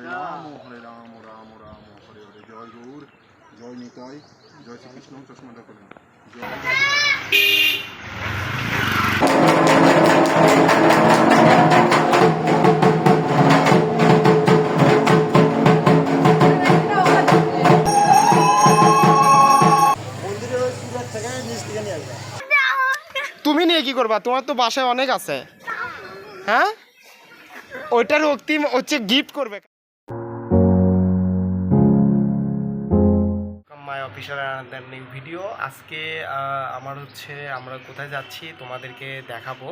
হরে রাম হরে রাম রাম রাম হরে হরে জয় গৌর জয় নিতাই জয় শ্রীকৃষ্ণ চশমাটা করেন জয় তুমি নিয়ে কি করবা? তোমার তো বাসায় অনেক আছে। হ্যাঁ? ওইটার অক্তিম হচ্ছে গিফট করবে। Officer new video. আজকে আমার হচ্ছে আমরা কোথায় যাচ্ছি তোমাদেরকে দেখাবো।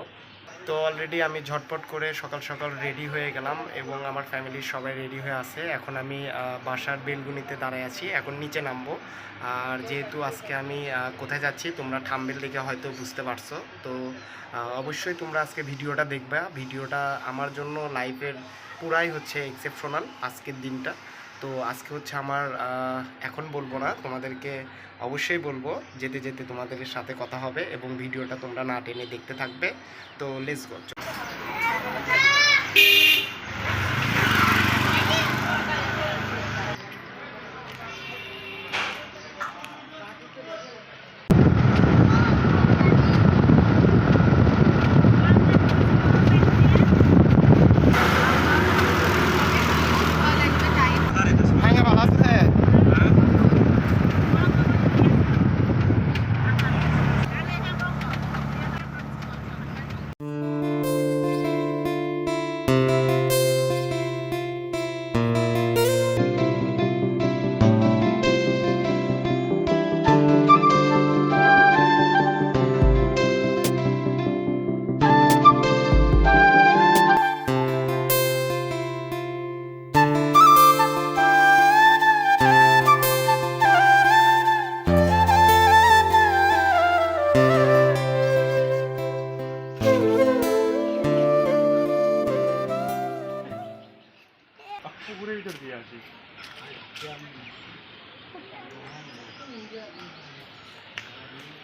তো অলরেডি আমি ঝটপট করে সকাল সকাল রেডি হয়ে গেলাম এবং আমার ফ্যামিলির সবাই রেডি হয়ে আছে। এখন আমি বাসার বেলগুনিতে দাঁড়ায় আছি। এখন নিচে নামবো। আর যেহেতু আজকে আমি কোথায় যাচ্ছি তোমরা থাম্বেল দেখে হয়তো বুঝতে পারছ। তো অবশ্যই তোমরা আজকে ভিডিওটা দেখবা। ভিডিওটা আমার জন্য লাইফের পুরাই হচ্ছে এক্সেপশনাল আজকের দিনটা। তো আজকে হচ্ছে আমার এখন বলব না, তোমাদেরকে অবশ্যই বলব যেতে যেতে তোমাদের সাথে কথা হবে এবং ভিডিওটা তোমরা না টেনে দেখতে থাকবে। তো লেস গো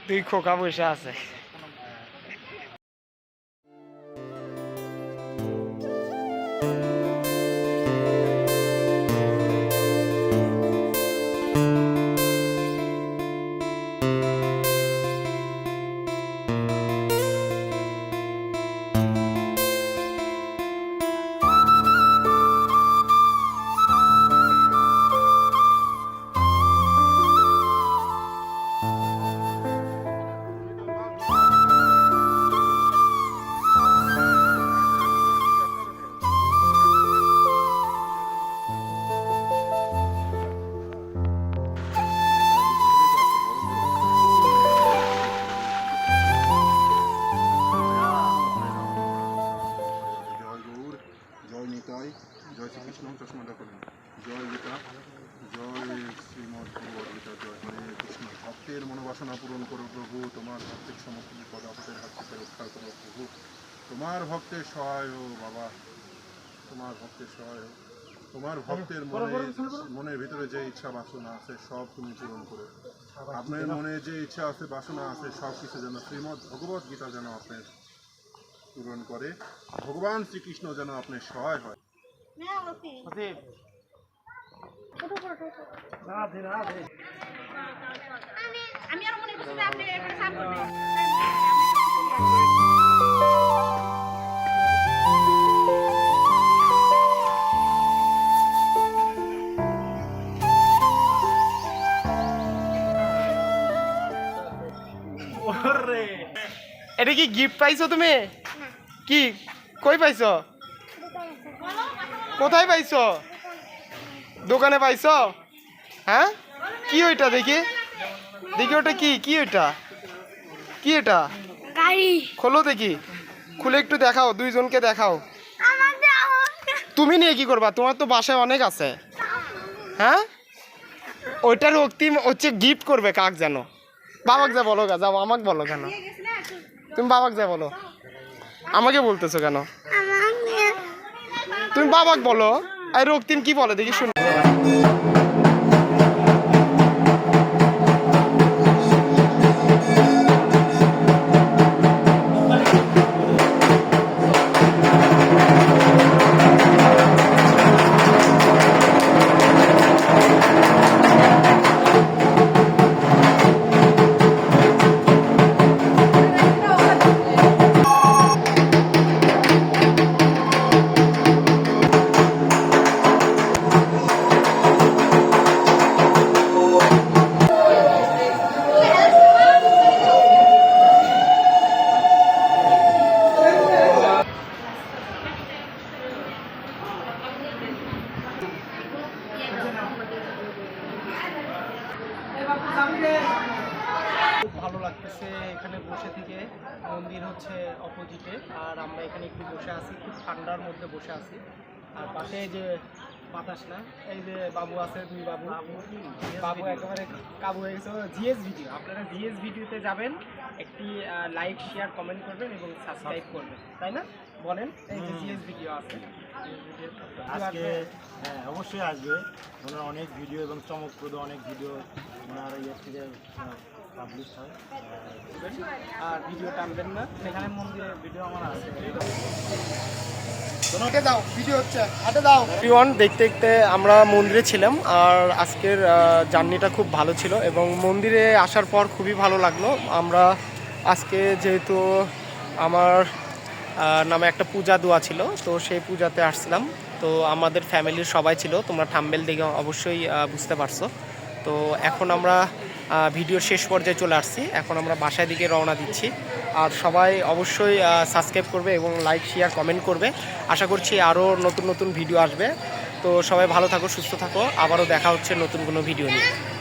তুই খোকা বসে আছে। জয় শ্রীকৃষ্ণ চশমাটা করেন জয় গীতা জয় শ্রীমদ জয় হরে কৃষ্ণ। ভক্তের মনোবাসনা পূরণ করো প্রভু তোমার ভক্তের সমস্ত বিপদ আপদের হাত থেকে রক্ষা করো প্রভু। তোমার ভক্তের সহায় হো বাবা তোমার ভক্তের সহায় তোমার ভক্তের মনে মনের ভিতরে যে ইচ্ছা বাসনা আছে সব তুমি পূরণ করো। আপনার মনে যে ইচ্ছা আছে বাসনা আছে সব কিছু যেন শ্রীমদ ভগবত গীতা যেন আপনার পূরণ করে। ভগবান শ্রীকৃষ্ণ যেন আপনার সহায় হয়। আমি আর মনে করছি আপনি এখানে সাপ এটা কি গিফট পাইছো তুমি? কি? কই পাইছো? কোথায় পাইছো? দোকানে পাইছো? হ্যাঁ? কি ওইটা দেখি? দেখি ওটা কি? কি ওইটা? কি এটা? খোলো দেখি। খুলে একটু দেখাও দুইজনকে দেখাও। তুমি নিয়ে কি করবা? তোমার তো বাসায় অনেক আছে। হ্যাঁ? ওইটার অক্তিম হচ্ছে গিফট করবে কাক যেন। বাবাক যা বলো গা যাও আমাকে বলো কেন? তুমি বাবাক যা বলো। আমাকে বলতেছো কেন? তুমি বাবাক বলো। আর রক্তিম কি বলে? দেখি শুনি। খুব ভালো লাগতেছে এখানে বসে থেকে। মন্দির হচ্ছে অপোজিটে আর আমরা এখানে একটু বসে আছি, খুব ঠান্ডার মধ্যে বসে আছি। আর পাশে যে বাতাস না। এই যে বাবু আছে দুই বাবু। বাবু একেবারে কাবু হয়ে গেছে। GS video. আপনারা জিএস ভিডিওতে যাবেন একটি লাইক শেয়ার কমেন্ট করবেন এবং সাবস্ক্রাইব করবেন। তাই না? বলেন এই যে জিএস ভিডিও আছে। আজকে হ্যাঁ অবশ্যই আসবে। ওনার অনেক ভিডিও এবং চমকপ্রদ অনেক ভিডিও। ওনার ইয়ে থেকে পাবলিশ হয়। আর ভিডিও টানবেন না। সেখানে মন্দিরে ভিডিও আমার আছে। দাও ভিডিও হচ্ছে হাটে দাও। এভরিওয়ান দেখতে দেখতে আমরা মন্দিরে ছিলাম আর আজকের জার্নিটা খুব ভালো ছিল এবং মন্দিরে আসার পর খুবই ভালো লাগল। আমরা আজকে যেহেতু আমার নামে একটা পূজা দেওয়া ছিল তো সেই পূজাতে আসছিলাম। তো আমাদের ফ্যামিলির সবাই ছিল তোমরা থাম্বেল দেখে অবশ্যই বুঝতে পারছ। তো এখন আমরা আহ, ভিডিওর শেষ পর্যায়ে চলে আসছি। এখন আমরা বাসায় দিকে রওনা দিচ্ছি। আর সবাই অবশ্যই সাবস্ক্রাইব করবে এবং লাইক শেয়ার কমেন্ট করবে। আশা করছি আরও নতুন নতুন ভিডিও আসবে। তো সবাই ভালো থাকো সুস্থ থাকো। আবারও দেখা হচ্ছে নতুন কোনো ভিডিও নিয়ে।